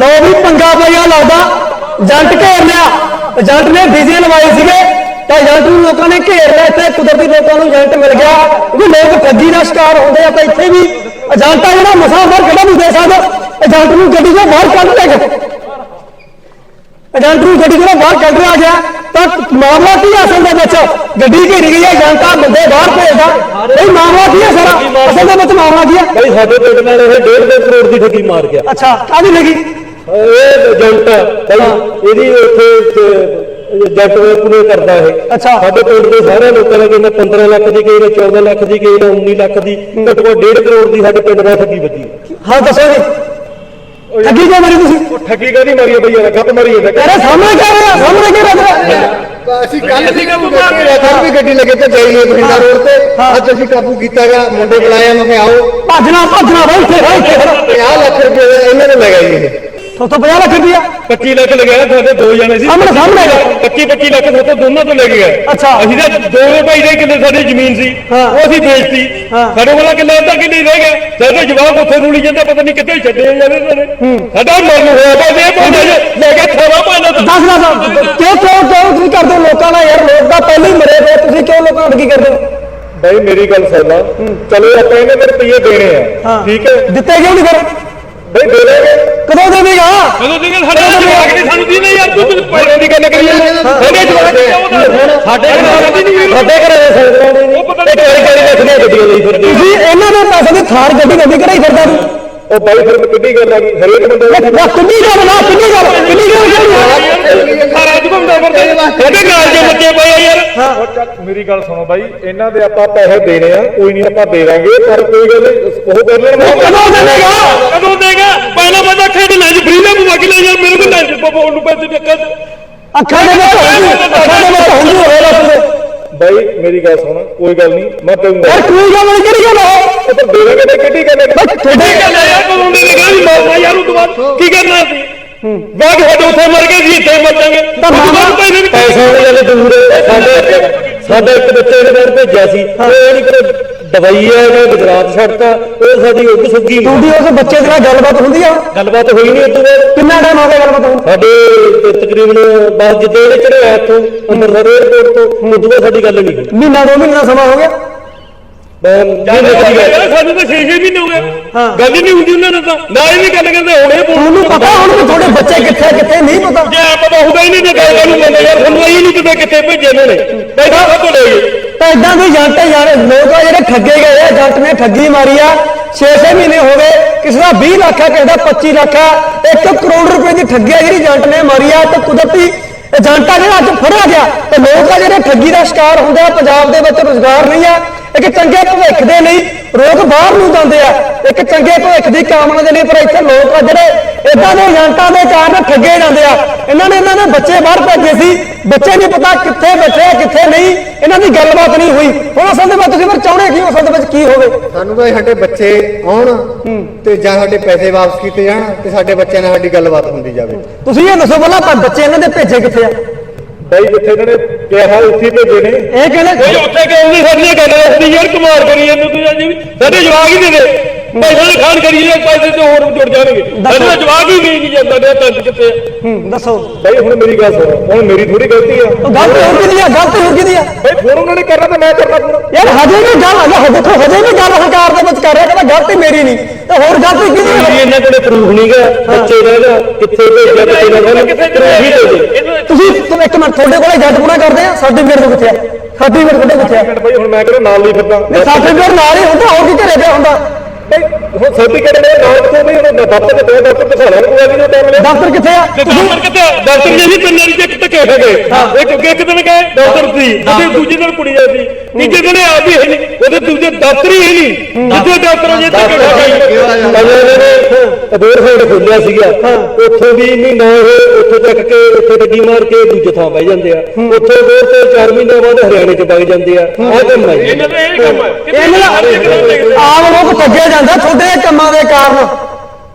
ਲੋ ਵੀ ਪੰਗਾ ਪਿਆ ਲੱਗਦਾ। ਏਜੰਟ ਘੇਰ ਲਿਆ। ਏਜੰਟ ਨੇ ਡੀਜੇ ਲਵਾਏ ਸੀਗੇ। ਤਾਂ ਏਜੰਟ ਨੂੰ ਲੋਕਾਂ ਨੇ ਘੇਰ ਲਿਆ। ਇੱਥੇ ਕੁਦਰਤੀ ਲੋਕਾਂ ਨੂੰ ਏਜੰਟ ਮਿਲ ਗਿਆ। ਕਿਉਂਕਿ ਲੋਕ ਠੱਗੀ ਦਾ ਸ਼ਿਕਾਰ ਹੁੰਦੇ ਆ, ਤਾਂ ਇੱਥੇ ਵੀ ਏਜੰਟ ਆ ਜਿਹੜਾ ਮਸਾ ਬਾਹਰ ਕੱਢਾ ਨਹੀਂ ਦੇ ਸਕਦਾ। ਏਜੰਟ ਨੂੰ ਗੱਡੀ ਤੋਂ ਬਾਹਰ ਕੱਢ ਲਿਆ ਏਜੰਟ ਨੂੰ ਗੱਡੀ ਤੋਂ ਬਾਹਰ ਕੱਢ ਲਿਆ ਗਿਆ। ਮਾਮਲਾ ਕੀ ਹੈ ਅਸਲ ਦੇ ਵਿੱਚ? ਗੱਡੀ ਘੇਰੀ ਗਈ ਹੈ ਆ ਬੰਦੇ ਬਾਹਰ ਭੇਜਦਾ? ਇਹ ਮਾਮਲਾ ਕੀ ਹੈ ਸਾਰਾ? ਅਸਲ ਦੇ ਵਿੱਚ ਮਾਮਲਾ ਕੀ ਹੈ ਭਾਈ ਸਾਡੇ ਪਿੰਡ ਨਾਲ ਇਹ 1.5 ਕਰੋੜ ਦੀ ਠੱਗੀ ਮਾਰ ਗਿਆ। ਅੱਛਾ ਕਾਹਦੀ ਲੱਗੀ ਇਹ ਏਜੰਟ ਭਾਈ ਇਹਦੀ ਉੱਥੇ ਏਜੰਟ ਪੂਰੇ ਕਰਦਾ ਇਹ। ਅੱਛਾ। ਸਾਡੇ ਪਿੰਡ ਦੇ ਸਾਰੇ ਲੋਕਾਂ ਨੇ ਕਹਿੰਦੇ 15 ਲੱਖ ਦੀ ਕਹੀ ਨੇ 14 ਲੱਖ ਦੀ ਕਹੀ ਨੇ 19 ਲੱਖ ਦੀ। ਘੱਟੋ ਘੱਟ 1.5 ਕਰੋੜ ਦੀ ਸਾਡੇ ਪਿੰਡ ਦਾ ਠੱਗੀ ਵੱਜੀ। ਹਾਂ ਦੱਸੋ ਜੀ। ਠੱਗੀ ਕਿਉਂ ਮਾਰੀ ਤੁਸੀਂ? ਉਹ ਠੱਗੀ ਕਾਦੀ ਮਾਰੀ ਆ ਬਈ ਯਾਰ ਗੱਪ ਮਾਰੀ ਜਾਂਦਾ। ਤੇਰੇ ਸਾਹਮਣੇ ਕਹਿ ਰਿਹਾ ਸਾਹਮਣੇ ਕਹਿ ਰਿਹਾ ਅਸੀਂ ਕੱਲ ਸੀ ਕਾਬੂ ਕਰ ਵੀ ਗੱਡੀ ਲੱਗੇ ਤੇ ਜਾਈਏ ਬਠਿੰਡਾ ਰੋਡ ਤੇ। ਅੱਜ ਅਸੀਂ ਕਾਬੂ ਕੀਤਾ ਗਿਆ ਮੁੰਡੇ ਬੁਲਾਇਆ ਮੈਂ ਆਓ। ਭੱਜਣਾ ਭੱਜਣਾ ਬਾਈ ਇੱਥੇ ਇੱਥੇ। ਖੜੋ। 50 ਲੱਖ ਰੁਪਏ ਇਹਨਾਂ ਨੇ ਲਗਾਈ ਇਹ। ਤੋਂ 50 ਲੱਖ ਰੁਪਇਆ 25 ਲੱਖ ਲਗਾਇਆ ਸਾਡੇ ਦੋ ਜਣੇ ਸੀ। ਸਾਹਮਣੇ ਸਾਹਮਣੇ। ਹੈਗਾ। 25 25 ਲੱਖ ਸਾਡੇ ਦੋਨਾਂ ਤੋਂ ਲੈ ਕੇ ਗਏ ਅੱਛਾ। ਅਸੀਂ ਤਾਂ ਦੋ ਭਾਈ ਦੇ ਕਿੱਲੇ ਸਾਡੀ ਜ਼ਮੀਨ ਸੀ ਹਾਂ। ਉਹ ਅਸੀਂ ਵੇਚਤੀ। ਹਾਂ। ਸਾਡੇ ਕੋਲ ਕਿੱਲੇ ਅੱਧਾ ਕਿੱਲੇ ਰਹਿ ਗਿਆ। ਸਾਡੇ ਜਵਾਬ ਉੱਥੇ ਰੂਲੀ ਜਾਂਦੇ ਪਤਾ ਨਹੀਂ ਕਿੱਥੇ ਛੱਡੇ ਜਾਂਦੇ ਸਾਰੇ ਸਾਡਾ ਮਰਨ ਹੋਇਆ ਬਸ ਇਹ ਪਾਉਂਦੇ ਲੈ ਕੇ ਥਾਵਾ ਪਾਉਂਦਾ ਦੱਸ ਦੱਸ ਕਿਉਂ ਕਿਉਂ ਕਿਉਂ ਤੁਸੀਂ ਕਰਦੇ ਹੋ ਲੋਕਾਂ ਨਾਲ ਯਾਰ? ਲੋਕ ਤਾਂ ਪਹਿਲੇ ਹੀ ਮਰੇ ਪਏ ਤੁਸੀਂ ਕਿਉਂ ਲੋਕਾਂ ਨਾਲ ਕੀ ਕਰਦੇ ਹੋ? ਭਾਈ ਮੇਰੀ ਗੱਲ ਸੁਣ ਲਾ। ਚਲੋ ਆਪਾਂ ਇਹਨੇ ਮੇਰੇ ਰੁਪਏ ਦੇਣੇ ਆ। ਠੀਕ ਹੈ। ਦਿੱਤੇ ਕਿਉਂ ਨਹੀਂ ਫਿਰ? ਭਾਈ ਦੇ ਦੇਗੇ? ਕਦੋਂ ਦੇਵੇਗਾ ਕਦੋਂ ਦੀ ਗੱਲ ਸਾਡੇ ਜਵਾਬ ਨਹੀਂ ਸਾਨੂੰ ਦੀ ਨਹੀਂ ਯਾਰ ਤੂੰ ਪੈਸੇ ਦੀ ਗੱਲ ਕਰੀ ਸਾਡੇ ਜਵਾਬ ਸਾਡੇ ਘਰ ਦੀ ਨਹੀਂ ਸਾਡੇ ਘਰ ਦੇ ਸਰਦਾਰ ਨੇ ਉਹ ਪਤਾ ਨਹੀਂ ਕਿਹੜੀ ਕਿਹੜੀ ਰੱਖਦੀਆਂ ਗੱਡੀਆਂ ਲਈ ਫਿਰਦੇ ਤੁਸੀਂ ਇਹਨਾਂ ਦੇ ਪੈਸੇ ਦੀ ਥਾਰ ਗੱਡੀ ਗੱਡੀ ਕਰਾਈ ਫਿਰਦਾ ਤੂੰ? ਉਹ ਬਾਈ ਫਿਰ ਕਿੱਡੀ ਗੱਲ ਆ ਗਈ? ਹਰੇਕ ਬੰਦੇ ਦਾ ਨਾ ਕਿੰਨੀ ਗੱਲ ਨਾ ਕਿੰਨੀ ਗੱਲ ਕਿੰਨੀ ਗੱਲ ਸਾਰਾ ਅੱਜ ਘੁੰਮਦਾ ਫਿਰਦਾ। ਸਾਡੇ ਨਾਲ ਜੇ ਬੱਚੇ ਪਏ ਆ ਯਾਰ ਮੇਰੀ ਗੱਲ ਸੁਣੋ ਬਾਈ ਇਹਨਾਂ ਦੇ ਆਪਾਂ ਪੈਸੇ ਦੇਣੇ ਆ ਕੋਈ ਨਹੀਂ ਆਪਾਂ ਦੇ ਦਾਂਗੇ ਪਰ ਕੋਈ ਗੱਲ ਨੀ, ਉਹ ਕਰ ਲੈਣ। ਕਦੋਂ ਦੇਵੇਗਾ ਕਦੋਂ ਦੇਗਾ? ਪਹਿਲਾਂ ਬੰਦਾ ਖੇਡਣਾ ਜੀ ਫ੍ਰੀ ਦਾ ਮੁਆਕੀ ਲੈ ਯਾਰ ਮੇਰੇ ਕੋਲ ਲੈ ਪਪੋਲ ਨੂੰ ਪੈਸੇ ਟੱਕਾ ਅੱਖਾਂ ਦੇ ਵਿੱਚ ਹੋਊਗੀ ਅੱਖਾਂ ਦੇ ਵਿੱਚ ਹੋਊਗੀ ਹੋਏਗਾ ਤੁਸੀਂ ਬਾਈ ਮੇਰੀ ਗੱਲ ਸੁਣ ਕੋਈ ਗੱਲ ਨਹੀਂ ਮੈਂ ਦਊਂਗਾ ਯਾਰ ਕੋਈ ਗੱਲ ਨਹੀਂ ਕਿਹੜੀ ਗੱਲ ਹੈ ਉਹ ਤਾਂ ਦੇ ਦਾਂਗੇ ਤੇ ਕਿੱਡੀ ਗੱਲ ਹੈ? ਬਸ ਤੁਹਾਡੇ ਗੱਲ ਹੈ ਯਾਰ ਕਦੋਂ ਦੇ ਨਿਕਲ ਵੀ ਮਾਰਨਾ ਯਾਰ ਉਹ ਤੋਂ ਬਾਅਦ ਕੀ ਸੀ ਬਾਗ ਸਾਡੇ ਉੱਥੇ ਮਰ ਗਏ ਸੀ ਇੱਥੇ ਮਰ ਜਾਗੇ ਤਾਂ ਮਾਮਾ- ਪੈਸੇ ਵਾਲੇ ਦੂਰ ਸਾਡੇ ਸਾਡੇ ਇੱਕ ਬੱਚੇ ਨੇ ਬਾਹਰ ਭੇਜਿਆ ਸੀ ਉਹ ਨਹੀਂ ਕਿ ਦਵਾਈ ਹੈ ਮੈਂ ਗੁਜਰਾਤ ਛੱਡਤਾ। ਉਹ ਸਾਡੀ ਉੱਗ ਸੁੱਕੀ ਤੁਹਾਡੀ ਉਸ ਬੱਚੇ ਦੇ ਨਾਲ ਗੱਲਬਾਤ ਹੁੰਦੀ ਆ? ਗੱਲਬਾਤ ਹੋਈ ਨਹੀਂ ਉਦੋਂ। ਕਿੰਨਾ ਟਾਈਮ ਹੋ ਗਿਆ ਗੱਲਬਾਤ ਹੋਣ? ਸਾਡੇ ਤਕਰੀਬਨ ਬਸ ਜਿੱਦੇ ਚੜਿਆ ਇੱਥੋਂ ਅੰਮ੍ਰਿਤਸਰ 에ਅਰਪੋਰਟ ਤੋਂ ਉਦੋਂ ਸਾਡੀ ਗੱਲ ਨਹੀਂ ਹੋਈ। ਮਹੀਨਾ ਦੋ ਮਹੀਨਾ ਸਮਾਂ ਹੋ ਗਿਆ? ਸਾਨੂੰ ਤਾਂ 6-6 ਮਹੀਨੇ ਹੋ ਗਏ। ਗੱਲ ਹੀ ਨਹੀਂ ਹੁੰਦੀ ਉਹਨਾਂ ਨਾਲ ਤਾਂ। ਨਾ ਇਹ ਵੀ ਗੱਲ ਕਰਦੇ ਹੁਣੇ ਤੁਹਾਨੂੰ ਪਤਾ ਹੁਣ ਵੀ ਤੁਹਾਡੇ ਬੱਚੇ ਕਿੱਥੇ ਕਿੱਥੇ ਨਹੀਂ ਪਤਾ। ਜੇ ਪਤਾ ਹੋਊਗਾ ਹੀ ਨਹੀਂ ਤੇ ਗੱਲ ਨੂੰ ਮੰਨਦੇ ਯਾਰ ਸਾਨੂੰ ਇਹ ਨਹੀਂ ਪਤਾ ਕਿੱਥੇ ਭੇਜੇ ਇਹਨਾਂ ਨੇ। ਪੈਸਾ ਕਾਹਤੋਂ ਲੈ ਗਏ। ਤਾਂ ਇਦਾਂ ਦੇ ਏਜੰਟ ਆ ਯਾਰ ਲੋਕ ਆ ਜਿਹੜੇ ਠੱਗੇ ਗਏ ਆ ਏਜੰਟ ਨੇ ਠੱਗੀ ਮਾਰੀ ਆ। 6-6 ਮਹੀਨੇ ਹੋ ਗਏ ਕਿਸੇ ਦਾ 20 ਲੱਖ ਆ ਕਿਸੇ ਦਾ 25 ਲੱਖ ਆ। 1 ਕਰੋੜ ਰੁਪਏ ਦੀ ਠੱਗੀ ਆ ਜਿਹੜੀ ਏਜੰਟ ਨੇ ਮਾਰੀ ਆ ਤੇ ਕੁਦਰਤੀ ਏਜੰਟ ਆ ਜਿਹੜਾ ਅੱਜ ਫੜਿਆ ਗਿਆ। ਤੇ ਲੋਕ ਆ ਜਿਹੜੇ ਠੱਗੀ ਦਾ ਸ਼ਿਕਾਰ ਹੁੰਦੇ ਆ ਪੰਜਾਬ ਦੇ ਵਿੱਚ ਰੋਜ਼ਗਾਰ ਨਹੀਂ ਆ। ਇੱਕ ਚੰਗੇ ਭਵਿੱਖ ਦੇ ਲਈ ਲੋਕ ਬਾਹਰ ਨੂੰ ਜਾਂਦੇ ਆ। ਇੱਕ ਚੰਗੇ ਭਵਿੱਖ ਦੀ ਕਾਮਨਾ ਦੇ ਲਈ ਪਰ ਇੱਥੇ ਲੋਕ ਆ ਜਿਹੜੇ ਇਦਾਂ ਦੇ ਏਜੰਟਾਂ ਦੇ ਕਾਰਨ ਠੱਗੇ ਜਾਂਦੇ ਆ। ਇਹਨਾਂ ਨੇ ਇਹਨਾਂ ਦੇ ਬੱਚੇ ਬਾਹਰ ਭੇਜੇ ਸੀ। ਬੱਚੇ ਨਹੀਂ ਪਤਾ ਕਿੱਥੇ ਬੈਠੇ ਆ ਕਿੱਥੇ ਨਹੀਂ। ਇਹਨਾਂ ਦੀ ਗੱਲਬਾਤ ਨਹੀਂ ਹੋਈ। ਹੁਣ ਅਸਲ ਦੇ ਵਿੱਚ ਤੁਸੀਂ ਫਿਰ ਚਾਹੁੰਦੇ ਕੀ? ਅਸਲ ਦੇ ਵਿੱਚ ਕੀ ਹੋਵੇ? ਸਾਨੂੰ ਤਾਂ ਇਹ ਸਾਡੇ ਬੱਚੇ ਆਉਣ ਤੇ ਜਾਂ ਸਾਡੇ ਪੈਸੇ ਵਾਪਸ ਕੀਤੇ ਜਾਣ ਤੇ ਸਾਡੇ ਬੱਚਿਆਂ ਨਾਲ ਸਾਡੀ ਗੱਲਬਾਤ ਹੁੰਦੀ ਜਾਵੇ। ਤੁਸੀਂ ਇਹ ਦੱਸੋ ਪਹਿਲਾਂ ਪਰ ਬੱਚੇ ਇਹਨਾਂ ਦੇ ਭੇਜੇ ਕਿੱਥੇ ਆ? ਬਾਈ ਜਿੱਥੇ ਇਹਨਾਂ ਨੇ ਕਿਹਾ ਉੱਥੇ ਹੀ ਭੇਜੇ ਨੇ। ਇਹ ਕਹਿੰਦੇ ਕੋਈ ਉੱਥੇ ਕਿਉਂ ਨਹੀਂ ਸਾਡੀਆਂ ਗੱਲਾਂ ਰੱਖਦੀ ਯਾਰ ਕਮਾਲ ਕਰੀ ਜਾਂਦੇ ਤੁਸੀਂ ਵੀ। ਸਾਡੇ ਜਵਾਬ ਹੀ ਦੇ ਦੇ। ਪੈਸੇ ਦੇ ਖਾਣ ਕਰੀ ਜਾਂਦੇ ਪੈਸੇ ਤੇ ਹੋਰ ਜੁੜ ਜਾਣਗੇ। ਸਾਡੇ ਤਾਂ ਜਵਾਬ ਹੀ ਨਹੀਂ ਜਾਂਦਾ ਨੇ ਤੰਦ ਕਿੱਥੇ। ਹੂੰ ਦੱਸੋ। ਬਾਈ ਹੁਣ ਮੇਰੀ ਗੱਲ ਸੁਣੋ। ਹੁਣ ਮੇਰੀ ਥੋੜੀ ਗਲਤੀ ਆ। ਉਹ ਗਲਤ ਹੋ ਕਿਹਦੀ ਆ? ਗਲਤ ਹੋ ਕਿਹਦੀ ਆ? ਬਾਈ ਫੋਨ ਉਹਨਾਂ ਨੇ ਕਰਨਾ ਤਾਂ ਮੈਂ ਕਰਨਾ ਯਾਰ ਹਜੇ ਵੀ ਗੱਲ ਹਜੇ ਦੇਖੋ ਹਜੇ ਵੀ ਗੱਲ ਹੰਕਾਰ ਦੇ ਵਿੱਚ ਕਰ ਰਿਹਾ ਕਹਿੰਦਾ ਗਲਤੀ ਮੇਰੀ ਨਹੀਂ। ਤੇ ਹੋਰ ਗਲਤੀ ਕਿਹਦੀ ਜੀ ਹੈ ਇਹਨਾਂ ਕੋਲੇ ਪ੍ਰੂਫ ਨਹੀਂਗਾ ਬੱਚੇ ਦਾ ਕਿੱਥੇ ਭੇਜਿਆ ਬੱਚੇ ਦਾ ਕਿੱਥੇ ਪ੍ਰੂਫ ਹੀ ਦੇ ਦੇ ਤੁਮ ਇੱਕ ਮਿੰਟ ਤੁਹਾਡੇ ਕੋਲੇ ਜੱਜ ਪੂਰਾ ਕਰਦੇ ਆ? ਸਰਟੀਫਿਕੇਟ ਕਿੱਥੇ ਆ ਸਰਟੀਫਿਕੇਟ ਤੁਹਾਡੇ ਕਿੱਥੇ ਆ ਬਾਈ ਹੁਣ ਮੈਂ ਕਿਹੜਾ ਨਾਲ ਨਹੀਂ ਫਿਰਦਾ। ਨਹੀਂ ਸਰਟੀਫਿਕੇਟ ਨਾਲ ਹੀ ਹੁੰਦਾ ਹੋਰ ਕੀ ਘਰੇ ਪਿਆ ਹੁੰਦਾ? ਬਾਈ ਹੁਣ ਸਰਟੀਫਿਕੇਟ ਮੇਰੇ ਨਾਲ ਕਿੱਥੇ ਬਈ ਹੁਣ ਦਫ਼ਤਰ ਤੇ ਪਿਆ ਦਫ਼ਤਰ ਤੇ ਸਾਰਾ ਨੂੰ ਵੀ ਨਾ ਟਾਈਮ ਲਿਆ ਦਫ਼ਤਰ ਕਿੱਥੇ ਆ? ਡਾਕਟਰ ਕਿੱਥੇ ਨਹੀਂ ਤਿੰਨ ਵਾਰੀ ਚੈੱਕ ਧੱਕੇ ਖਾ ਗਏ? ਇੱਕ ਇੱਕ ਦਿਨ ਗਏ ਡਾਕਟਰ ਸੀ ਉਹਦੇ ਦੂਜੇ ਦਿਨ ਕੁੜੀ ਸੀ। ਤੀਜੇ ਦਿਨ ਆਪ ਹੀ ਹੈ ਨਹੀਂ ਉਹਦੇ ਦੂਜੇ ਦਫ਼ਤਰ ਹੀ ਨਹੀਂ ਦੂਜੇ ਡਾਕਟਰ ਜੇ ਧੱਕੇ ਖਾ ਗਏ ਅਗਲੇ ਨੇ ਅਬੋਰ ਸਾਈਡ ਖੋਲਿਆ ਸੀਗਾ। ਉੱਥੋਂ ਵੀ ਮਹੀਨਾ ਉਹ ਉੱਥੋਂ ਤੱਕ ਕੇ ਉੱਥੇ ਡੱਗੀ ਮਾਰ ਕੇ ਦੂਜੇ ਥਾਂ ਬਹਿ ਜਾਂਦੇ ਆ। ਉੱਥੋਂ ਅਬੋਰ ਤੇ 4 ਮਹੀਨੇ ਬਾਅਦ ਹਰਿਆਣੇ ਚ ਵਗ ਜਾਂਦੇ ਆ। ਆਹ ਕੰਮ ਹੈ ਇਹਨਾਂ ਦਾ ਇਹ ਕੰਮ ਹੈ ਇਹਨਾਂ ਦਾ ਆਮ ਲੋਕ ਠੱਗੇ ਜਾਂਦਾ ਤੁਹਾਡੇ ਕੰਮਾਂ ਦੇ ਕਾਰਨ।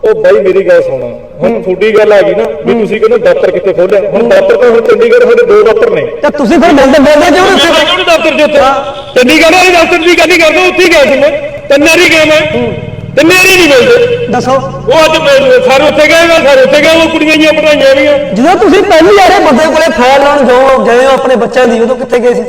ਉਹ ਬਾਈ ਮੇਰੀ ਗੱਲ ਸੁਣਾ। ਹੁਣ ਤੁਹਾਡੀ ਗੱਲ ਆ ਗਈ ਨਾ ਵੀ ਤੁਸੀਂ ਕਹਿੰਦੇ ਦਫ਼ਤਰ ਕਿੱਥੇ ਖੋਲਿਆ। ਹੁਣ ਦਫ਼ਤਰ ਤਾਂ ਹੁਣ ਚੰਡੀਗੜ੍ਹ ਸਾਡੇ ਦੋ ਦਫ਼ਤਰ ਨੇ। ਤੇ ਤੁਸੀਂ ਫਿਰ ਮਿਲਦੇ ਮਿਲਦੇ ਕਿਉਂ ਨਹੀਂ ਮੈਂ ਦਫ਼ਤਰ ਦੇ ਉੱਤੇ? ਚੰਡੀਗੜ੍ਹ ਵਾਲੇ ਦਫ਼ਤਰ ਦੀ ਗੱਲ ਨਹੀਂ ਕਰਦਾ ਉੱਥੇ ਹੀ ਗਿਆ ਸੀ ਮੈਂ। ਤਿੰਨ ਵਾਰੀ ਗਿਆ ਮੈਂ। ਤਿੰਨੇ ਹੀ ਨਹੀਂ ਮਿਲਦੇ ਦੱਸੋ। ਉਹ ਅੱਜ ਮੈਂ- ਸਾਰੇ ਉੱਥੇ ਗਏ ਮੈਂ ਸਾਰੇ ਉੱਥੇ ਗਏ ਉਹ ਕੁੜੀਆਂ ਜੀਆਂ ਪੜਾਈਆਂ ਵੀਆਂ ਜਦੋਂ ਤੁਸੀਂ ਪਹਿਲੀ ਵਾਰੇ ਬੰਦੇ ਕੋਲੇ ਫਾਇਲ ਲਾਉਣ ਜਾਓ ਗਏ ਹੋ ਆਪਣੇ ਬੱਚਿਆਂ ਦੀ ਉਦੋਂ ਕਿੱਥੇ ਗਏ ਸੀ?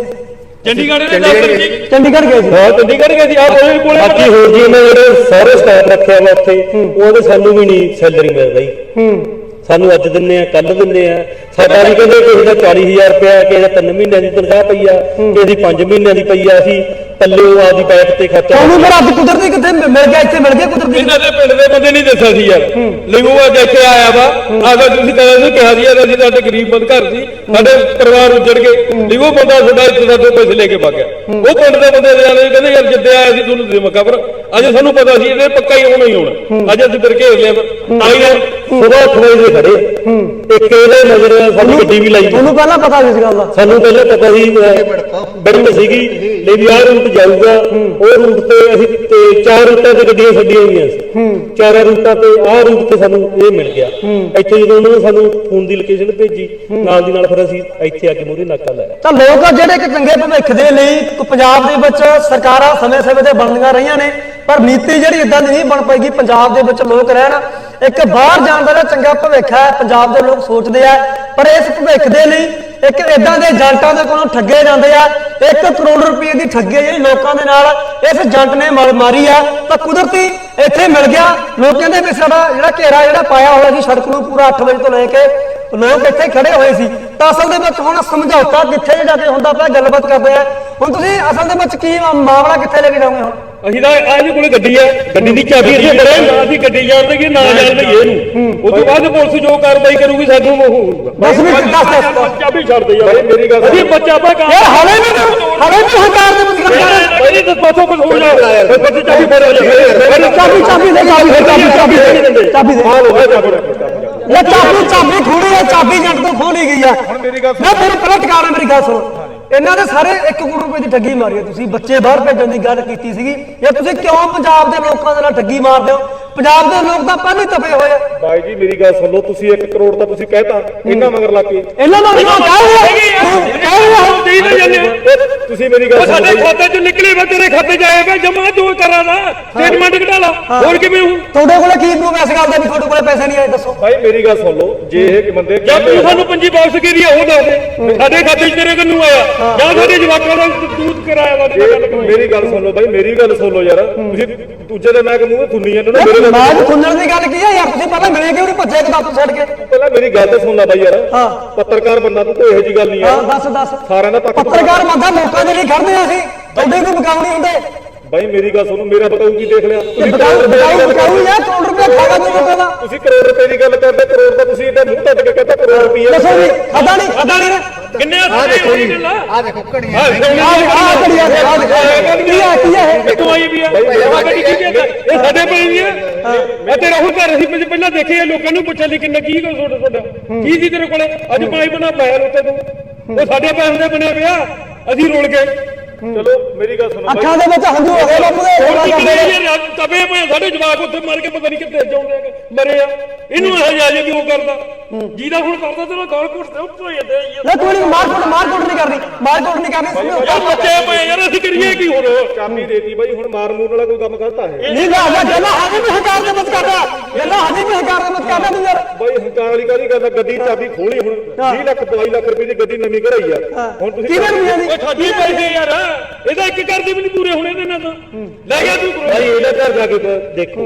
ਚੰਡੀਗੜ੍ਹ ਦੇ ਦਫ਼ਤਰ ਜੀ ਚੰਡੀਗੜ੍ਹ ਗਏ ਸੀ। ਹਾਂ ਚੰਡੀਗੜ੍ਹ ਗਏ ਸੀ ਆ ਕੋਲੇ ਕੋਲੇ ਬਾਕੀ ਹੋਰ ਜੀ ਇਹਨਾਂ ਜਿਹੜੇ ਸਾਰੇ ਸਟਾਫ ਰੱਖਿਆ ਵਾ ਉੱਥੇ ਉਹਦੇ ਸਾਨੂੰ ਵੀ ਨਹੀਂ ਸੈਲਰੀ ਮਿਲ ਰਹੀ। ਹੂੰ। ਸਾਨੂੰ ਅੱਜ ਦਿੰਨੇ ਆ ਕੱਲ ਦਿੰਨੇ ਆ। ਸਾਡਾ ਵੀ ਕਹਿੰਦੇ ਕਿਸੇ ਦਾ 40000 ਰੁਪਇਆ ਕਿਸੇ ਦਾ 3 ਮਹੀਨਿਆਂ ਦੀ ਤਨਖਾਹ ਪਈ ਆ ਕਿਸੇ ਦੀ 5 ਮਹੀਨਿਆਂ ਦੀ ਪਈ ਆ ਅਸੀਂ ਪੱਲੇ ਉਹ ਆਪਦੀ ਪੈਪ ਤੇ ਖਰਚਾ ਤੁਹਾਨੂੰ ਫਿਰ ਅੱਜ ਕੁਦਰਤੀ ਕਿੱਥੇ ਮਿਲ ਗਿਆ ਇੱਥੇ ਮਿਲ ਗਿਆ ਕੁਦਰਤੀ ਇਹਨਾਂ ਦੇ ਪਿੰਡ ਦੇ ਬੰਦੇ ਨਹੀਂ ਦੱਸਿਆ ਸੀ ਯਾਰ। ਲਿੰਗੂ ਅੱਜ ਇੱਥੇ ਆਇਆ ਵਾ। ਆਦਾ ਤੁਸੀਂ ਕਹਿੰਦੇ ਸੀ ਕਿਹਾ ਸੀ ਯਾਰ ਅਸੀਂ ਸਾਡੇ ਗਰੀਬ ਬੰਦ ਘਰ ਸੀ। ਸਾਡੇ ਪਰਿਵਾਰ ਉੱਜੜ ਗਏ ਲਿੰਗੂ ਬੰਦਾ ਸਾਡਾ ਇੱਥੇ ਸਾਡੇ ਪੈਸੇ ਲੈ ਕੇ ਭੱਗ ਗਿਆ। ਉਹ ਪਿੰਡ ਦੇ ਬੰਦੇ ਦੇ ਆਲੇ ਕਹਿੰਦੇ ਯਾਰ ਜਿੱਦੇ ਆਇਆ ਸੀ ਤੁਹਾਨੂੰ ਦੇ ਮੱਕਾ ਪਰ ਅੱਜ ਸਾਨੂੰ ਪਤਾ ਸੀ ਇਹਦੇ ਪੱਕਾ ਹੀ ਹੋਣਾ ਹੀ ਹੋਣਾ ਅੱਜ ਅਸੀਂ ਫਿਰ ਘੇਰ ਲਿਆ। ਆਈ ਯਾਰ ਸੁਬਾ 8 ਵਜੇ ਖੜੇ ਇੱਕ ਇਹਦੇ ਨਜ਼ਰ ਸਾਡੀ ਗੱਡੀ ਵੀ ਲਾਈ। ਤੁਹਾਨੂੰ ਪਹਿਲਾਂ ਪਤਾ ਸੀ ਇਸ ਗੱਲ ਦਾ। ਸਾਨੂੰ ਪਹਿਲਾਂ ਪਤਾ ਸੀ ਬੜਕ ਸੀਗੀ। ਲੈ ਵੀ ਆਹ ਰੂਟ ਜਾਊਗਾ। ਉਹ ਰੂਟ ਤੇ ਅਸੀਂ ਤੇ ਚਾਰ ਰੂਟਾਂ ਤੇ ਗੱਡੀਆਂ ਛੱਡੀਆਂ ਹੋਈਆਂ ਸੀ। ਚਾਰਾਂ ਰੂਟਾਂ ਤੇ ਆਹ ਰੂਟ ਤੇ ਸਾਨੂੰ ਇਹ ਮਿਲ ਗਿਆ। ਇੱਥੇ ਜਦੋਂ ਉਹਨਾਂ ਨੇ ਸਾਨੂੰ ਫੋਨ ਦੀ ਲੋਕੇਸ਼ਨ ਭੇਜੀ ਨਾਲ ਦੀ ਨਾਲ ਫਿਰ ਅਸੀਂ ਇੱਥੇ ਆ ਕੇ ਮੂਹਰੇ ਨਾਕਾ ਲਾਇਆ। ਤਾਂ ਲੋਕ ਆ ਜਿਹੜੇ ਕਿ ਚੰਗੇ ਭਵਿੱਖ ਦੇ ਲਈ ਪੰਜਾਬ ਦੇ ਵਿੱਚ ਸਰਕਾਰਾਂ ਸਮੇਂ-ਸਮੇਂ ਤੇ ਬਣਦੀਆਂ ਰਹੀਆਂ ਨੇ ਪਰ ਨੀਤੀ ਜਿਹੜੀ ਇਦਾਂ ਦੀ ਨਹੀਂ ਬਣ ਪਏਗੀ, ਪੰਜਾਬ ਦੇ ਵਿੱਚ ਲੋਕ ਰਹਿਣ। ਇੱਕ ਬਾਹਰ ਜਾਣ ਦਾ ਜਿਹੜਾ ਚੰਗਾ ਭਵਿੱਖ ਹੈ, ਪੰਜਾਬ ਦੇ ਲੋਕ ਸੋਚਦੇ ਆ, ਪਰ ਇਸ ਭਵਿੱਖ ਦੇ ਲਈ ਇੱਕ ਇਦਾਂ ਦੇ ਏਜੰਟਾਂ ਦੇ ਕੋਲੋਂ ਠੱਗੇ ਜਾਂਦੇ ਆ। 1 ਕਰੋੜ ਰੁਪਏ ਦੀ ਠੱਗੇ ਜਿਹੜੀ ਲੋਕਾਂ ਦੇ ਨਾਲ ਇਸ ਏਜੰਟ ਨੇ ਮਾਰ- ਮਾਰੀ ਆ। ਤਾਂ ਕੁਦਰਤੀ ਇੱਥੇ ਮਿਲ ਗਿਆ। ਲੋਕਾਂ ਦੇ ਵੀ ਸਾਡਾ ਜਿਹੜਾ ਘੇਰਾ ਜਿਹੜਾ ਪਾਇਆ ਹੋਇਆ ਸੀ ਸੜਕ ਨੂੰ ਪੂਰਾ 8 ਵਜੇ ਤੋਂ ਲੈ ਕੇ, ਲੋਕ ਇੱਥੇ ਖੜੇ ਹੋਏ ਸੀ। ਤਾਂ ਅਸਲ ਦੇ ਵਿੱਚ ਹੁਣ ਸਮਝੌਤਾ ਕਿੱਥੇ ਜਾ ਕੇ ਹੁੰਦਾ ਪਿਆ, ਗੱਲਬਾਤ ਕਰਦੇ ਆ। ਹੁਣ ਤੁਸੀਂ ਅਸਲ ਦੇ ਵਿੱਚ ਕੀ ਮਾਮਲਾ ਕਿੱਥੇ ਲੈ ਕੇ ਜਾਓਗੇ ਹੁਣ? ਅਸੀਂ ਤਾਂ ਆਹ ਜੀ ਕੋਲੇ ਗੱਡੀ ਹੈ ਗੱਡੀ ਦੀ ਚਾਬੀ ਅਸੀਂ ਬੜੇ ਨਾ ਅਸੀਂ ਗੱਡੀ ਜਾਣਦੇ ਕਿ ਨਾ ਜਾਣਦੇ ਇਹਨੂੰ। ਉਸ ਤੋਂ ਬਾਅਦ ਪੁਲਿਸ ਜੋ ਕਾਰਵਾਈ ਕਰੂਗੀ ਸਾਨੂੰ ਉਹ ਹੋਊਗਾ ਦਸ ਮਿੰਟ, ਦਸ, ਦਸ। ਚਾਬੀ ਛੱਡ ਦੇ ਯਾਰ ਮੇਰੀ ਗੱਲ ਅਸੀਂ ਬੱਚਾ ਬਾ ਯਾਰ ਹਲੇ ਵੀ ਹਲੇ ਵੀ ਹੰਕਾਰ ਦੇ ਗੱਲ ਕਰ ਆ। ਪਹਿਲੇ ਤਾਂ ਪਾਸੋਂ ਕੁਝ ਹੋ ਜਾ ਬੱਚੇ ਚਾਬੀ ਫੜ। ਲੈ ਚਾਬੀ ਚਾਬੀ ਦੇ ਚਾਬੀ ਦੇ ਚਾਬੀ ਚਾਬੀ ਦੇ ਚਾਬੀ ਦੇ। ਹਾਲ ਹੋਇਆ ਚਾਬੀ ਇਹ ਚਾਬੀ ਚਾਬੀ ਖੋੜੀ ਹੈ ਚਾਬੀ ਜੱਟ ਤੋਂ ਖੋਲੀ ਗਈ ਆ ਹੁਣ ਮੇਰੀ ਗੱਲ ਮੈਂ ਫਿਰ ਪਹਿਲਾਂ ਟਿਕਾਣਾ ਮੇਰੀ ਗੱਲ ਸੁਣੋ। ਇਹਨਾਂ ਦੇ ਸਾਰੇ 1 ਕਰੋੜ ਰੁਪਏ ਦੀ ਠੱਗੀ ਮਾਰੀ ਹੈ ਤੁਸੀਂ। ਬੱਚੇ ਬਾਹਰ ਭੇਜਣ ਦੀ ਗੱਲ ਕੀਤੀ ਸੀਗੀ। ਇਹ ਤੁਸੀਂ ਕਿਉਂ ਪੰਜਾਬ ਦੇ ਲੋਕਾਂ ਦੇ ਨਾਲ ਠੱਗੀ ਮਾਰਦੇ ਹੋ? ਪੰਜਾਬ ਦੇ ਲੋਕ ਤਾਂ ਪਹਿਲੇ ਤਪੇ ਹੋਏ ਆ। ਬਾਈ ਜੀ ਮੇਰੀ ਗੱਲ ਸੁਣ ਲਓ। ਤੁਸੀਂ 1 ਕਰੋੜ ਦਾ ਤੁਸੀਂ ਕਹਿਤਾ ਇਹਨਾਂ ਮਗਰ ਲੱਗ ਕੇ। ਇਹਨਾਂ ਨੂੰ ਕਿਉਂ ਕਹਿ ਦੇ ਹੀ ਜਾਂਦੇ ਹੋ। ਇਹ ਤੁਸੀਂ ਮੇਰੀ ਗੱਲ ਸਾਡੇ ਖਾਤੇ ਚ ਨਿਕਲੇ ਵਾ ਤੇਰੇ ਖਾਤੇ ਚ ਆਏਗਾ ਜਮਾ ਤੂੰ ਕਰਾਂ ਦਾ ਸਟੇਟਮੈਂਟ ਕਢਾ ਲਾ। ਹੋਰ ਕਿਵੇਂ ਹੂੰ ਤੁਹਾਡੇ ਕੋਲੇ ਕੀ ਪ੍ਰੂਫ ਇਸ ਗੱਲ ਦਾ ਵੀ ਤੁਹਾਡੇ ਕੋਲੇ ਪੈਸੇ ਨਹੀਂ ਆਏ ਦੱਸੋ। ਬਾਈ ਮੇਰੀ ਗੱਲ ਸੁਣ ਲਓ। ਜੇ ਇਹ ਕਿ ਬੰਦੇ ਜਾਂ ਤੂੰ ਸਾਨੂੰ ਪੰਜੀ ਵਾਪਸ ਕੀਤੀ ਆ ਉਹ ਦੱਸ ਦੇ। ਸਾਡੇ ਖਾਤੇ 'ਚ ਤੇਰੇ ਕੰਨੂ ਆਇਆ। ਜਾਂ ਸਾਡੇ ਜਵਾਕਾਂ ਦਾ ਦੂਤ ਕਰਾਇਆ ਵਾ ਤੇ ਗੱਲ ਕਰਵਾਈ ਮੇਰੀ ਗੱਲ ਸੁਣ ਲਓ ਬਾਈ ਮੇਰੀ ਗੱਲ ਸੁਣ ਲਓ ਯਾਰ। ਤੁਸੀਂ ਦੂਜੇ ਦੇ ਮੈਂ ਕਿ ਮੂੰਹ ਥੁੰਨੀ ਜਾਂਦੇ ਹੋ ਮੇਰੇ ਨਾਲ ਮੈਂ ਖੁੰਨਣ ਦੀ ਗੱਲ ਕੀ ਹੈ ਯਾਰ ਤੁਸੀਂ ਪਹਿਲਾਂ ਮਿਲੇ ਕਿਉਂ ਨਹੀਂ ਭੱਜੇ ਕਿਦਾਂ ਤੋਂ ਛੱਡ ਕੇ? ਪਹਿਲਾਂ ਮੇਰੀ ਗੱਲ ਤਾਂ ਸੁਣ ਲੈ ਬਾਈ ਯਾਰ। ਹਾਂ। ਪੱਤਰਕਾਰ ਬੰਦਾ ਤੂੰ ਕੋਈ ਇਹੋ ਜੀ ਗੱਲ ਨਹੀਂ ਹਾਂ ਆ ਦੱਸ ਦੱਸ। ਸਾਰਿਆਂ ਦਾ ਪੱਤਰਕਾਰ ਬੰਦਾ ਲੋਕਾਂ ਦੇ ਲਈ ਖੜਦੇ ਆ ਅਸੀਂ ਤੁਹਾਡੇ ਕੋਈ ਬਕਾਉ ਨਹੀਂ ਹੁੰਦੇ। ਬਾਈ ਮੇਰੀ ਗੱਲ ਸੁਣੋ ਮੇਰਾ ਬਤਾਉ ਕੀ ਦੇਖ ਲਿਆ? ਤੇ ਤੁਸੀਂ ਦੀ ਗੱਲ ਬਕਾਉ ਯਾਰ ਕਰੋੜ ਰੁਪਏ ਖਾਗਾ ਨਹੀਂ ਲੋਕਾਂ ਦਾ ਤੁਸੀਂ ਕਰੋੜ ਰੁਪਏ ਦੀ ਗੱਲ ਕਰਦੇ ਕਰੋੜ ਦਾ ਤੁਸੀਂ ਇਹਦਾ ਮੂੰਹ ਟੱਟ ਕੇ ਕਹਿੰਦਾ ਕਰੋੜ ਰੁਪਏ। ਦੱਸੋ ਵੀ ਖਾਦਾ ਨਹੀਂ? ਖਾਦਾ ਨਹੀਂ ਕਿੰਨੇ ਆ ਦੇਖੋ ਜੀ। ਆ ਦੇਖੋ ਘੜੀਆਂ। ਆ ਆ ਆ ਕੜੀ ਆ ਆ ਕੀ ਆ ਕੀ ਇਹ? ਕਿੱਥੋਂ ਆਈ ਵੀ ਆ। ਜਮਾ ਗੱਡੀ ਕੀ ਕਹਿੰਦਾ ਇਹ ਸਾਡੇ ਪਈ ਵੀ ਆ। ਮੈਂ ਤੇਰਾ ਹੁਣ ਘਰ ਅਸੀਂ ਪਹਿਲਾਂ- ਦੇਖੇ ਲੋਕਾਂ ਨੂੰ ਪੁੱਛਿਆ ਲਈ ਕਿੰਨਾ ਕੀ ਕੋ ਤੁਹਾਡਾ? ਤੁਹਾਡਾ ਕੀ ਸੀ ਤੇਰੇ ਕੋਲੇ? ਅੱਜ ਪਾਈ ਬਣਾ ਪਾਇਆ ਉੱਤੇ ਤੂੰ। ਉਹ ਸਾਡੇ ਪੈਸੇ ਦੇ ਬਣਿਆ ਪਿਆ। ਅਸੀਂ ਰੋਲ ਗਏ। ਚਲੋ ਮੇਰੀ ਗੱਲ ਸੁਣੋ ਅੱਖਾਂ ਦੇ ਵਿੱਚ ਹੰਝੂ ਹੋ ਗਏ ਬਾਪੂ ਦੇ। ਕਰਦੇ ਤਵੇ ਪਏ ਸਾਡੇ ਜਵਾਕ ਉੱਥੇ ਮਰ ਕੇ ਪਤਾ ਨਹੀਂ ਕਿੱਥੇ ਜਾਉਂਦੇ ਆ ਮਰੇ ਆ। ਇਹਨੂੰ ਇਹ ਜਾ ਜੇ ਕਿਉਂ ਕਰਦਾ? ਜਿਹਦਾ ਹੁਣ ਕਰਦਾ ਤੇ ਮੈਂ ਗਾਲ ਘੁੱਟਦੇ ਉੱਤੋਂ ਹੋ ਜਾਂਦੇ ਆ ਯਾਰ। ਨਾ ਕੋਈ ਨਹੀਂ ਮਾਰਕੋਟ ਮਾਰਕੋਟ ਨਹੀਂ ਕਰਨੀ ਮਾਰਕੋਟ ਨਹੀਂ ਕਰਨੀ ਸਮਝੋ। ਯਾਰ ਬੱਚੇ ਪਏ ਯਾਰ ਅਸੀਂ ਕਰੀਏ ਕੀ ਹੁਣ? ਚਾਬੀ ਦੇਤੀ ਬਾਈ ਹੁਣ ਮਾਰ ਮੂਰ ਵਾਲਾ ਕੋਈ ਕੰਮ ਕਰਤਾ ਹੈ? ਨਹੀਂ ਨਾ ਨਾ ਗੱਲਾਂ ਹਾਜੀ ਵੀ ਹੰਕਾਰ ਦੇ ਵਿੱਚ ਕਰਦਾ। ਗੱਲਾਂ ਹਾਜੀ ਵੀ ਹੰਕਾਰ ਦੇ ਵਿੱਚ ਕਰਦਾ ਤੂੰ ਯਾਰ। ਬਾਈ ਹੰਕਾਰ ਵਾਲੀ ਕਾਹਦੀ ਗੱਲ ਗੱਡੀ ਦੀ ਚਾਬੀ ਖੋਲੀ ਹੁਣ। 20 ਲੱਖ 22 ਲੱਖ ਰੁਪਏ ਦੀ ਗੱਡੀ ਨਵੀਂ ਕਢਾਈ ਆ। ਹੁਣ ਤੁਸੀਂ ਕਿਵੇਂ ਰੁਪਈਆ ਦੀ ਓਏ ਛੱਡੀ ਪੈਸੇ ਯਾਰ। ਇਹਦਾ ਇੱਕ ਕਰਦੇ ਵੀ ਨਹੀਂ ਪੂਰੇ ਹੋਣੇ ਇਹਦੇ ਨਾਲ ਤਾਂ। ਲੈ ਗਿਆ ਤੂੰ ਕਰੋ। ਭਾਈ ਇਹਦਾ ਘਰ ਜਾ ਕੇ ਦੇਖੋ।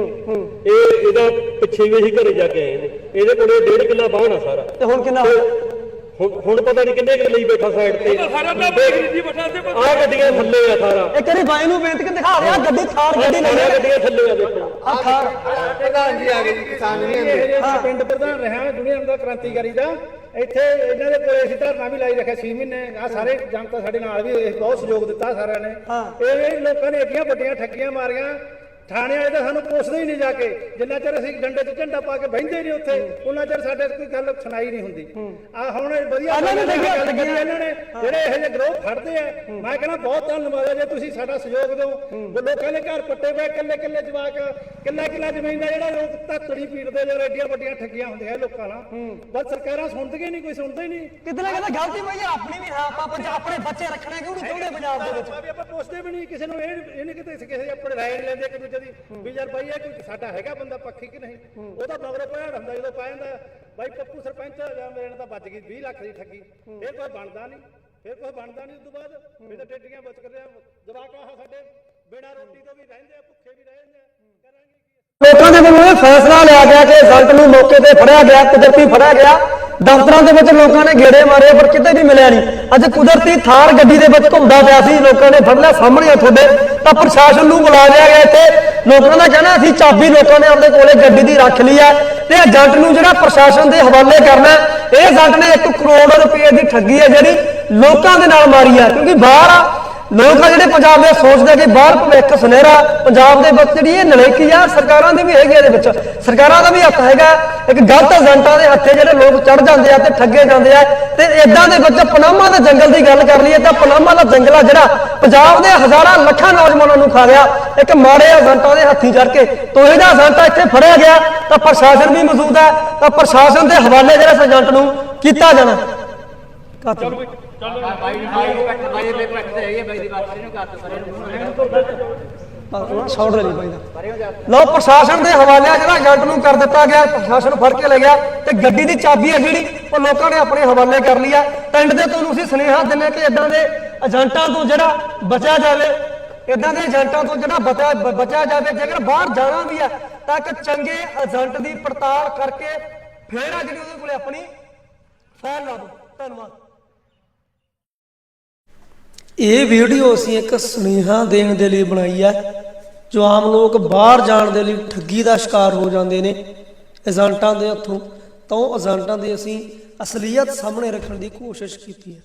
ਇਹ ਇਹਦਾ ਪਿੱਛੇ ਵੀ ਅਸੀਂ ਘਰੇ ਜਾ ਕੇ ਆਏ ਨੇ। ਇਹਦੇ ਕੋਲੇ ਡੇਢ ਕਿੱਲਾ ਬਾਹਣਾ ਸਾਰਾ। ਤੇ ਹੁਣ ਕਿੰਨਾ ਹੋਇਆ? ਹੁਣ ਹੁਣ ਪਤਾ ਨਹੀਂ ਕਿੰਨੇ ਕਿੱਲੇ ਲਈ ਬੈਠਾ ਸਾਈਡ ਤੇ। ਸਾਰਾ ਤਾਂ ਬੇਗਰੀ ਦੀ ਬਟਾ ਤੇ ਆਹ ਗੱਡੀਆਂ ਥੱਲੇ ਆ ਸਾਰਾ। ਇੱਕ ਵਾਰੀ ਬਾਈ ਨੂੰ ਬੇਨਤੀ ਕਿ ਦਿਖਾ ਰਿਹਾ ਗੱਡੀ ਥਾਰ ਗੱਡੀ ਆਹ ਲੈ ਗੱਡੀਆਂ ਥੱਲੇ ਆ ਦੇਖੋ। ਆ ਥਾਰ ਪ੍ਰਧਾਨ ਜੀ ਆ ਗਏ ਜੀ ਕਿਸਾਨ ਯੂਨੀਅਨ ਦੇ। ਇਹ ਪਿੰਡ ਪ੍ਰਧਾਨ ਰਿਹਾ ਦੁਨੀਆ ਦਾ ਕ੍ਰਾਂਤੀਕਾਰੀ ਦਾ। ਇੱਥੇ ਇਹਨਾਂ ਦੇ ਕੋਲੇ ਅਸੀਂ ਧਰਨਾ ਵੀ ਲਾਈ ਰੱਖਿਆ 6 ਮਹੀਨੇ ਆ ਸਾਰੇ ਜਨਤਾ ਸਾਡੇ ਨਾਲ ਵੀ ਇਹ ਬਹੁਤ ਸਹਿਯੋਗ ਦਿੱਤਾ ਸਾਰਿਆਂ ਨੇ। ਇਹ ਇਹ ਲੋਕਾਂ ਨੇ ਏਡੀਆਂ ਵੱਡੀਆਂ ਠੱਗੀਆਂ ਮਾਰੀਆਂ ਥਾਣੇ ਵਾਲੇ ਤਾਂ ਸਾਨੂੰ ਪੁੱਛਦੇ ਹੀ ਨਹੀਂ ਜਾ ਕੇ। ਜਿੰਨਾ ਚਿਰ ਅਸੀਂ ਡੰਡੇ 'ਚ ਝੰਡਾ ਪਾ ਕੇ ਬਹਿੰਦੇ ਨਹੀਂ ਉੱਥੇ ਉਹਨਾਂ ਚਿਰ ਸਾਡੇ ਕੋਈ ਗੱਲ ਸੁਣਾਈ ਨਹੀਂ ਹੁੰਦੀ। ਆ ਹੁਣ ਵਧੀਆ ਇਹਨਾਂ ਨੇ ਦੇਖਿਆ ਇਹਨਾਂ ਜਿਹੜੇ ਇਹੋ ਜਿਹੇ ਗਰੋਹ ਫੜਦੇ ਆ ਮੈਂ ਕਹਿੰਦਾ ਬਹੁਤ ਧੰਨਵਾਦ ਹੈ ਜੇ ਤੁਸੀਂ ਸਾਡਾ ਸਹਿਯੋਗ ਦਿਓ। ਉਹ ਲੋਕਾਂ ਦੇ ਘਰ ਪੱਟੇ ਪਏ ਕੱਲੇ ਕੱਲੇ ਜਵਾਕ ਕਿੱਲਾ ਕਿੱਲਾ ਜ਼ਮੀਨ ਦਾ ਜਿਹੜਾ ਲੋਕ ਧੱਤੜੀ ਪੀੜਦੇ ਜਾਂ ਐਡੀਆਂ ਵੱਡੀਆਂ ਠੱਗੀਆਂ ਹੁੰਦੀਆਂ ਲੋਕਾਂ ਨਾਲ। ਬਸ ਸਰਕਾਰਾਂ ਸੁਣਦੀਆਂ ਨਹੀਂ ਕੋਈ ਸੁਣਦਾ ਹੀ ਨਹੀਂ। ਨਾ ਕਿਤੇ ਗਲਤੀ ਯਾਰ ਆਪਣੀ ਵੀ ਹੈ ਆਪਾਂ ਬੱਚੇ- ਆਪਣੇ ਬੱਚੇ ਰੱਖਣੇ ਕਿਉਂ ਨਹੀਂ ਚਾਹੁੰਦੇ ਪੰਜਾਬ ਦੇ ਵਿੱਚ? ਆਪਾਂ ਪੁੱਛਦੇ ਵੀ ਨਹੀਂ ਕਿਸੇ ਨੂੰ ਇਹ ਇਹ ਨਹੀਂ ਕਿਤੇ ਕਿਸੇ ਆਪਣੇ ਰਾਏ ਲੈਂਦੇ ਕਿ ਸਰਪੰਚ ਦੀ ਵੀ ਯਾਰ ਬਾਈ ਇਹ ਕੋਈ ਸਾਡਾ ਹੈਗਾ ਬੰਦਾ ਪੱਖੀ ਕਿ ਨਹੀਂ? ਉਹ ਤਾਂ ਮਗਰੋਂ ਭੈਣ ਹੁੰਦਾ ਜਦੋਂ ਪਾ ਜਾਂਦਾ ਬਾਈ ਪੱਪੂ ਸਰਪੰਚ ਜਾਂ ਮੇਰੇ ਨਾਲ ਤਾਂ ਵੱਜ ਗਈ 20 ਲੱਖ ਦੀ ਠੱਗੀ। ਇਹ ਕੋਈ ਬਣਦਾ ਨਹੀਂ ਫਿਰ ਕੋਈ ਬਣਦਾ ਨਹੀਂ ਉਸ ਤੋਂ ਬਾਅਦ। ਫਿਰ ਤਾਂ ਟੇਡੀਆਂ ਬਚ ਕਰਦੇ ਆ ਜਵਾਕ ਸਾਡੇ ਬਿਨਾਂ ਰੋਟੀ ਤੋਂ ਵੀ ਰਹਿੰਦੇ ਆ ਭੁੱਖੇ ਵੀ ਰਹਿੰਦੇ ਆ। ਕਰਾਂਗੇ ਕੀ ਲੋਕਾਂ ਦੇ ਵੱਲੋਂ ਇਹ ਫੈਸਲਾ ਲਿਆ ਗਿਆ ਕਿ ਏਜੰਟ ਨੂੰ ਮੌਕੇ ਤੇ ਫੜਿਆ ਗਿਆ ਕੁਦਰਤੀ ਫੜਿਆ ਗਿਆ। ਦਫ਼ਤਰਾਂ ਦੇ ਵਿੱਚ ਲੋਕਾਂ ਨੇ ਗੇੜੇ ਮਾਰੇ, ਪਰ ਕਿਤੇ ਵੀ ਮਿਲਿਆ ਨਹੀਂ। ਅੱਜ ਕੁਦਰਤੀ ਥਾਰ ਗੱਡੀ ਦੇ ਵਿੱਚ ਘੁੰਮਦਾ ਪਿਆ ਸੀ। ਲੋਕਾਂ ਨੇ ਫੜ ਲਿਆ ਸਾਹਮਣੇ ਤੁਹਾਡੇ। ਤਾਂ ਪ੍ਰਸ਼ਾਸਨ ਨੂੰ ਬੁਲਾ ਲਿਆ ਗਿਆ ਇੱਥੇ। ਲੋਕਾਂ ਦਾ ਕਹਿਣਾ, ਅਸੀਂ ਚਾਬੀ ਲੋਕਾਂ ਨੇ ਆਪਣੇ ਕੋਲੇ ਗੱਡੀ ਦੀ ਰੱਖ ਲਈ ਹੈ ਤੇ ਏਜੰਟ ਨੂੰ ਜਿਹੜਾ ਪ੍ਰਸ਼ਾਸਨ ਦੇ ਹਵਾਲੇ ਕਰਨਾ, ਇਹ ਏਜੰਟ ਨੇ 1 ਕਰੋੜ ਰੁਪਏ ਦੀ ਠੱਗੀ ਹੈ ਜਿਹੜੀ ਲੋਕਾਂ ਦੇ ਨਾਲ ਮਾਰੀ ਹੈ ਕਿਉਂਕਿ ਬਾਹਰ ਆ ਲੋਕ ਆ ਜਿਹੜੇ ਪੰਜਾਬ ਦੇ ਸੋਚਦੇ ਕਿ ਬਾਹਰ ਭਵਿੱਖ ਸੁਨਹਿਰਾ ਪੰਜਾਬ ਦੇ ਵਿੱਚ ਜਿਹੜੀ ਇਹ ਨਲਾਇਕੀ ਆ, ਸਰਕਾਰਾਂ ਦੀ ਵੀ ਹੈਗੀ ਇਹਦੇ ਵਿੱਚ। ਸਰਕਾਰਾਂ ਦਾ ਵੀ ਹੱਥ ਹੈਗਾ। ਇੱਕ ਗਲਤ ਏਜੰਟਾਂ ਦੇ ਹੱਥੇ ਜਿਹੜੇ ਲੋਕ ਚੜ ਜਾਂਦੇ ਆ ਤੇ ਠੱਗੇ ਜਾਂਦੇ ਆ ਤੇ ਇਦਾਂ ਦੇ ਵਿੱਚ ਪਨਾਮਾ ਦੇ ਜੰਗਲ ਦੀ ਗੱਲ ਕਰ ਲਈਏ ਤਾਂ ਪਨਾਮਾ ਦਾ ਜੰਗਲ ਆ ਜਿਹੜਾ ਪੰਜਾਬ ਦੇ ਹਜ਼ਾਰਾਂ ਲੱਖਾਂ ਨੌਜਵਾਨਾਂ ਨੂੰ ਖਾ ਗਿਆ। ਇੱਕ ਮਾੜੇ ਏਜੰਟਾਂ ਦੇ ਹੱਥੀ ਚੜ ਕੇ ਤੋਹੇ ਦਾ ਏਜੰਟਾ ਇੱਥੇ ਫੜਿਆ ਗਿਆ। ਤਾਂ ਪ੍ਰਸ਼ਾਸਨ ਵੀ ਮੌਜੂਦ ਹੈ ਤਾਂ ਪ੍ਰਸ਼ਾਸਨ ਦੇ ਹਵਾਲੇ ਜਿਹੜਾ ਏਜੰਟ ਨੂੰ ਕੀਤਾ ਜਾਣਾ। ਬਾਈ ਦਾ ਲਓ ਪ੍ਰਸ਼ਾਸਨ ਦੇ ਹਵਾਲੇ ਜਿਹੜਾ ਏਜੰਟ ਨੂੰ ਕਰ ਦਿੱਤਾ ਗਿਆ ਪ੍ਰਸ਼ਾਸਨ ਫੜ ਕੇ ਲੈ ਗਿਆ ਤੇ ਗੱਡੀ ਦੀ ਚਾਬੀ ਹੈ ਜਿਹੜੀ ਉਹ ਲੋਕਾਂ ਨੇ ਆਪਣੇ ਹਵਾਲੇ ਕਰ ਲਈ ਆ। ਪਿੰਡ ਦੇ ਤੁਹਾਨੂੰ ਅਸੀਂ ਸੁਨੇਹਾ ਦਿੰਦੇ ਕਿ ਇਦਾਂ ਦੇ ਏਜੰਟਾਂ ਤੋਂ ਜਿਹੜਾ ਬਚਿਆ ਜਾਵੇ ਇਦਾਂ ਦੇ ਏਜੰਟਾਂ ਤੋਂ ਜਿਹੜਾ ਬਚਿਆ ਬਚਿਆ ਜਾਵੇ ਜੇਕਰ ਬਾਹਰ ਜਾਣਾ ਵੀ ਆ ਤਾਂ ਇੱਕ ਚੰਗੇ ਏਜੰਟ ਦੀ ਪੜਤਾਲ ਕਰਕੇ ਫੇਰ ਆ ਜਿਹੜੀ ਉਹਦੇ ਕੋਲੇ ਆਪਣੀ ਫਾਈਲ ਲਾ ਦਿਓ। ਧੰਨਵਾਦ। ਇਹ ਵੀਡੀਓ ਅਸੀਂ ਇੱਕ ਸੁਨੇਹਾ ਦੇਣ ਦੇ ਲਈ ਬਣਾਈ ਹੈ, ਜੋ ਆਮ ਲੋਕ ਬਾਹਰ ਜਾਣ ਦੇ ਲਈ ਠੱਗੀ ਦਾ ਸ਼ਿਕਾਰ ਹੋ ਜਾਂਦੇ ਨੇ। ਏਜੰਟਾਂ ਦੇ ਹੱਥੋਂ, ਤਾਂ ਉਹ ਏਜੰਟਾਂ ਦੀ ਅਸੀਂ ਅਸਲੀਅਤ ਸਾਹਮਣੇ ਰੱਖਣ ਦੀ ਕੋਸ਼ਿਸ਼ ਕੀਤੀ ਹੈ।